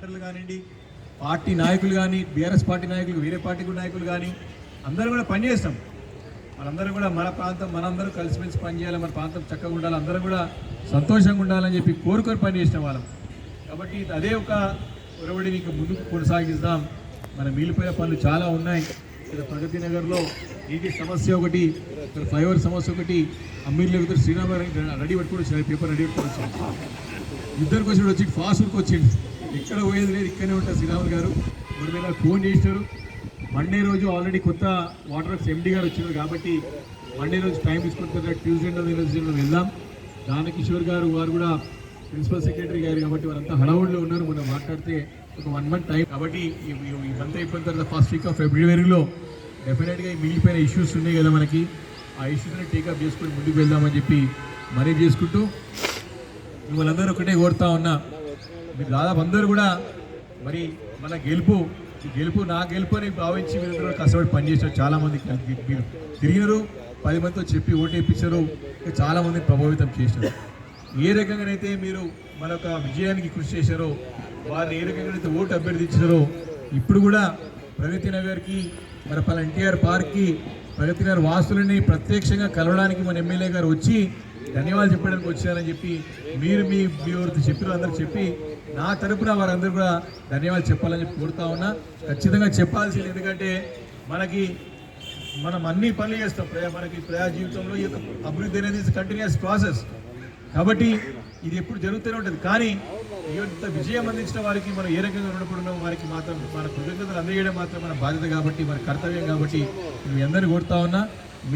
కార్పొరేటర్లు కానివ్వండి పార్టీ నాయకులు కానీ బీఆర్ఎస్ పార్టీ నాయకులు వేరే పార్టీ నాయకులు కానీ అందరూ కూడా పనిచేస్తాం వాళ్ళందరూ కూడా మన ప్రాంతం మనందరూ కలిసిమెలిసి పనిచేయాలి మన ప్రాంతం చక్కగా ఉండాలి అందరూ కూడా సంతోషంగా ఉండాలని చెప్పి కోరుకొని పనిచేసిన వాళ్ళం. కాబట్టి అదే ఒక ఒరవడిని ఇంకా ముందుకు కొనసాగిస్తాం మన మిగిలిపోయిన పనులు చాలా ఉన్నాయి. ఇక్కడ ప్రగతి నగర్లో నీటి సమస్య ఒకటి ఇక్కడ ఫ్లైఓవర్ సమస్య ఒకటి అమ్మీర్లు ఇద్దరు శ్రీరామ రెడీ పెట్టుకోవచ్చు పేపర్ రెడీ పెట్టుకోవచ్చు ఇద్దరికి వచ్చి వచ్చి ఫాస్ట్ వర్క్ వచ్చింది ఎక్కడ పోయేది లేదు ఇక్కడనే ఉంటారు శ్రీరాములు గారు. మూడు మీద ఫోన్ చేసినారు. మండే రోజు ఆల్రెడీ కొత్త వాటర్ వర్క్స్ ఎండి గారు వచ్చినారు కాబట్టి మండే రోజు టైం తీసుకుంటున్నారు ట్యూస్డే యూనివర్సిటీలో వెళ్దాం. దానకిషోర్ గారు వారు కూడా ప్రిన్సిపల్ సెక్రటరీ గారు కాబట్టి వారంతా హడావుడిలో ఉన్నారు. మనం మాట్లాడితే ఒక వన్ మంత్ టైం కాబట్టి ఈ మంత్ అయిపోయిన తర్వాత ఫస్ట్ వీక్ ఆఫ్ ఫిబ్రవరిలో డెఫినెట్గా ఈ మిగిలిపోయిన ఇష్యూస్ ఉన్నాయి కదా మనకి. ఆ ఇష్యూస్ని టేకప్ చేసుకొని ముందుకు వెళ్దామని చెప్పి మరీ చేసుకుంటూ మిమ్మల్ని అందరూ ఒకటే కోరుతా ఉన్నా. మీరు దాదాపు అందరూ కూడా మరి మన గెలుపు గెలుపు నా గెలుపు అని భావించి మీరు కష్టపడి పనిచేసారు చాలామంది మీరు తిరిగినారు పది మందితో చెప్పి ఓటేపించారు చాలామందిని ప్రభావితం చేశారు. ఏ రకంగానైతే మీరు మన యొక్క విజయానికి కృషి చేశారో వారిని ఏ రకంగానైతే ఓటు అభ్యర్థించారో ఇప్పుడు కూడా ప్రగతి నగర్కి మన పలు ఎన్టీఆర్ పార్క్కి ప్రగతి నగర్ వాసులని ప్రత్యక్షంగా కలవడానికి మన ఎమ్మెల్యే గారు వచ్చి ధన్యవాదాలు చెప్పడానికి వచ్చారని చెప్పి మీరు మీ మీ చెప్పిన అందరూ చెప్పి నా తరపున వారందరూ కూడా ధన్యవాదాలు చెప్పాలని చెప్పి కోరుతా ఉన్నా. ఖచ్చితంగా చెప్పాల్సింది ఎందుకంటే మనకి మనం అన్ని పనులు చేస్తాం. ప్రజా మనకి ప్రజా జీవితంలో ఈ అభివృద్ధి అనేది కంటిన్యూస్ ప్రాసెస్ కాబట్టి ఇది ఎప్పుడు జరుగుతూనే ఉంటుంది. కానీ ఈ విజయం అందించిన వారికి మనం ఏ రకంగా రుణపడిన వారికి మాత్రం మన కృతజ్ఞతలు అందజేయడం మాత్రం మన బాధ్యత కాబట్టి మన కర్తవ్యం కాబట్టి మేము అందరినీ కోరుతా ఉన్నా.